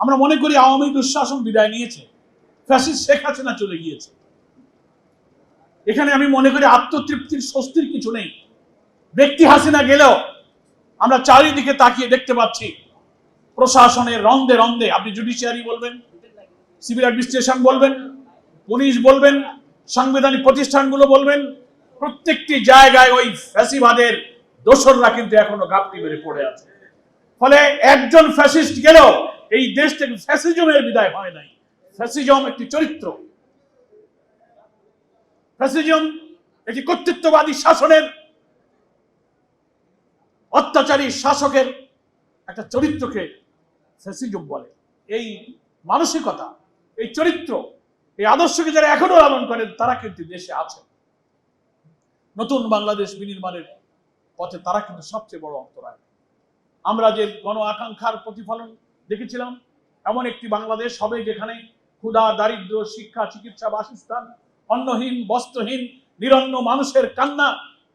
আমরা মনে করি আওয়ামী দুঃশাসন বিদায় নিয়েছে। ফ্যাসিস্ট শেখ হাসিনা চলে গিয়েছে। এখানে আমি মনে করি আত্মতৃপ্তির স্বস্তির কিছু নেই। ব্যক্তি হাসিনা গেলেও আমরা চারিদিকে তাকিয়ে দেখতে পাচ্ছি প্রশাসনের রন্দে রন্দে, আপনি জুডিশিয়ারি বলবেন সিভিল অ্যাডমিনিস্ট্রেশন বলবেন পুলিশ বলবেন, সাংবিধানিক প্রতিষ্ঠানগুলো বলবেন, প্রত্যেকটি জায়গায় ওই ফ্যাসিবাদের দোসররা কিন্তু এখনও গাপটি মেরে পড়ে আছে। ফলে একজন ফ্যাসিস্ট গেলেও এই দেশ থেকে ফ্যাসিজমের বিদায় হয় নাই। ফ্যাসিজম একটি চরিত্র। ফ্যাসিজম একটি কর্তৃত্ববাদী শাসনের, অত্যাচারী শাসকের একটা চরিত্রকে ফ্যাসিজম বলে। এই মানসিকতা, এই চরিত্র, এই আদর্শকে যারা এখনও লালন করেন, তারা কিন্তু দেশে আছে নতুন বাংলাদেশ বিনির্মাণের পথে তারা কিন্তু সবচেয়ে বড় অন্তরায়। আমরা যে গণ আকাঙ্ক্ষার প্রতিফলন দেখেছিলাম, এমন একটি বাংলাদেশ হবে যেখানে ক্ষুধা, দারিদ্র, শিক্ষা, চিকিৎসা, বাসস্থান, অন্নহীন, বস্ত্রহীন, নিরন্ন মানুষের কান্না,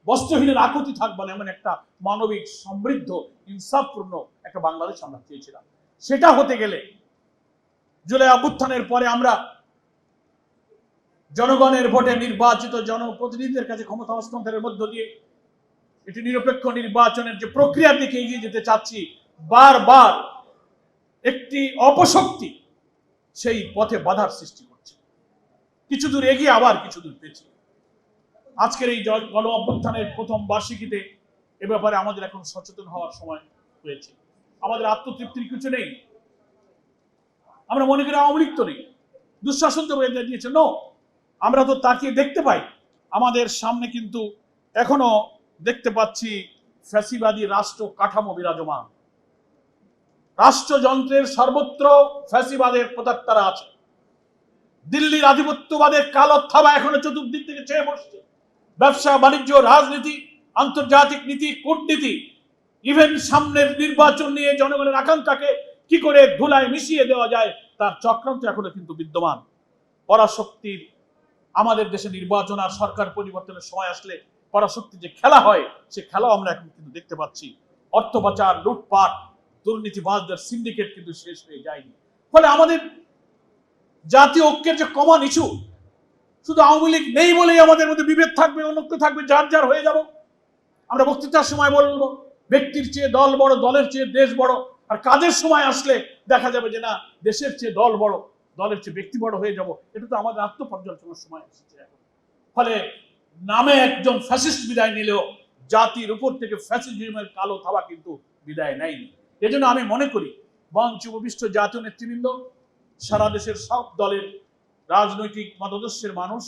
বস্ত্রহীনের আকুতি থাকবে না, এমন একটা মানবিক সমৃদ্ধ, ইনসাফপূর্ণ একটা বাংলাদেশ আমরা চেয়েছিলাম। সেটা হতে গেলে জুলাই অভ্যুত্থানের পরে আমরা জনগণের ভোটে নির্বাচিত জনপ্রতিনিধিদের কাছে ক্ষমতা হস্তান্তরের মধ্য দিয়ে এটি নিরপেক্ষ নির্বাচনের যে প্রক্রিয়ার দিকে এগিয়ে যেতে চাচ্ছি, বারবার একটি অপশক্তি সেই পথে বাধার সৃষ্টি করছে। কিছু দূর এগিয়ে আবার কিছু দূর পেয়েছে। আজকের এই গণ অভ্যুত্থানের প্রথম বার্ষিকীতে এ ব্যাপারে আমাদের এখন সচেতন হওয়ার সময় হয়েছে। আমাদের আত্মতৃপ্তির কিছু নেই। আমরা মনে করি আওয়ামী লীগ তো নেই। দুঃশাসন তো বেঁধে দিয়েছে। নো আমরা তো তাকিয়ে দেখতে পাই। আমাদের সামনে কিন্তু এখনও দেখতে পাচ্ছি ফ্যাসিবাদী রাষ্ট্র কাঠামো বিরাজমান। রাষ্ট্রযন্ত্রের সর্বত্র ফ্যাসিবাদের প্রদাক্তারা আছে। দিল্লির আধিপত্যবাদের কালো থাবা এখনও চতুর্দিক থেকে চেয়ে বসছে ব্যবসা, বাণিজ্য, রাজনীতি, আন্তর্জাতিক নীতি, কূটনীতি ইভেন সামনের নির্বাচন নিয়ে জনগণের আকাঙ্ক্ষাকে কি করে ধুলায় মিশিয়ে দেওয়া যায়, তার চক্রান্ত এখনও কিন্তু বিদ্যমান। পরাশক্তির, আমাদের দেশে নির্বাচন আর সরকার পরিবর্তনের সময় আসলে পরাশক্তি যে খেলা হয়, সে খেলাও আমরা এখন কিন্তু দেখতে পাচ্ছি। অর্থ পাচার, লুটপাট দুর্নীতিবাজদের সিন্ডিকেট কিন্তু শেষ হয়ে যায়নি। ফলে আমাদের জাতীয় ঐক্যের যে কমন ইস্যু শুধু আওয়ামী লীগ নেই বলেই আমাদের মধ্যে বিভেদ থাকবে, অনৈক্য থাকবে, যার যার হয়ে যাব। আমরা বক্তৃতার সময় বলব, ব্যক্তির চেয়ে দল বড়, দলের চেয়ে দেশ বড়, আর কাজের সময় আসলে দেখা যাবে যে না, দেশের চেয়ে দল বড়, দলের চেয়ে ব্যক্তি বড় হয়ে যাব, এটা তো আমাদের আত্মপর্যালোচনার সময় এসেছে এখন। ফলে নামে একজন ফ্যাসিস্ট বিদায় নিলেও জাতির উপর থেকে ফ্যাসিজমের কালো থাবা কিন্তু বিদায় নেয়নি। এজন্য আমি মনে করি মঞ্চ উপবিষ্ট জাতীয় নেতৃবৃন্দ, সারা দেশের সব দলের রাজনৈতিক মতাদর্শের মানুষ,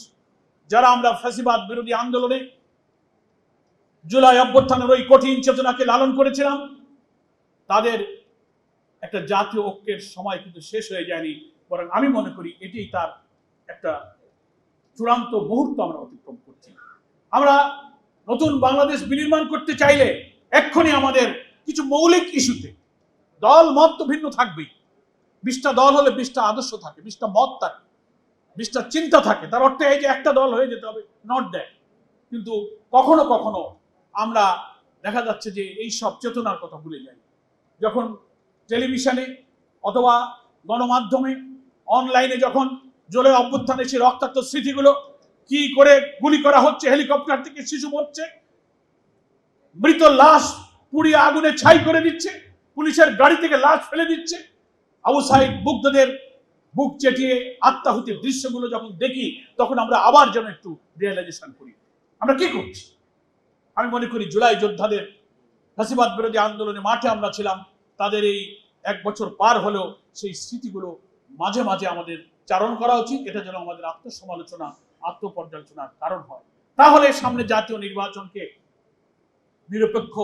যারা আমরা ফ্যাসিবাদ বিরোধী আন্দোলনে জুলাই অভ্যুত্থানের ওই কঠিন চেতনাকে লালন করেছিলাম, তাদের একটা জাতীয় ঐক্যের সময় কিন্তু শেষ হয়ে যায়নি। বরং আমি মনে করি এটাই তার একটা চূড়ান্ত মুহূর্ত আমরা অতিক্রম করছি। আমরা নতুন বাংলাদেশ বিনির্মাণ করতে চাইলে এক্ষুনি আমাদের কিছু মৌলিক ইস্যুতে দল মত তো ভিন্ন থাকবেই। বিশটা দল হলে বিশটা আদর্শ থাকে, বিশটা মত থাকে, বিশটা চিন্তা থাকে। তার অর্থে এই যে একটা দল হয়ে যেতে হবে নট দ্যাট কিন্তু কখনো কখনো আমরা দেখা যাচ্ছে যে এই সব চেতনার কথা ভুলে যাই। যখন টেলিভিশনে অথবা গণমাধ্যমে, অনলাইনে যখন জলে অভ্যুত্থানে সেই রক্তাক্ত স্মৃতিগুলো কি করে গুলি করা হচ্ছে, হেলিকপ্টার থেকে শিশু মরছে, মৃত লাশ পুড়িয়ে আগুনে ছাই করে দিচ্ছে পুলিশের গাড়ি থেকে লাশ ফেলে দিচ্ছে। আবু সাইদ মুগ্ধদের বুক চেটিয়ে আত্মাহুতির দৃশ্যগুলো যখন দেখি, তখন আমরা আবার যেন একটু রিয়েলাইজেশন করি। আমরা কি করছি? আমি মনে করি জুলাই যোদ্ধাদের ফাঁসিবাদ বিরোধী আন্দোলনে মাঠে আমরা ছিলাম। তাদের এই এক বছর পার হলেও সেই স্মৃতিগুলো মাঝে মাঝে আমাদের চারণ করা উচিত। এটা যেন আমাদের আত্মসমালোচনা, আত্মপর্যালোচনার কারণ হয়। তাহলে সামনে জাতীয় নির্বাচনকে নিরপেক্ষ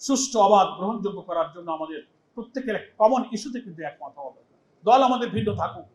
সুষ্ঠু অবাধ গ্রহণযোগ্য করার জন্য আমাদের প্রত্যেকের কমন ইস্যুতে কিন্তু একমত দরকার। দল আমাদের ভিন্ন থাকুক।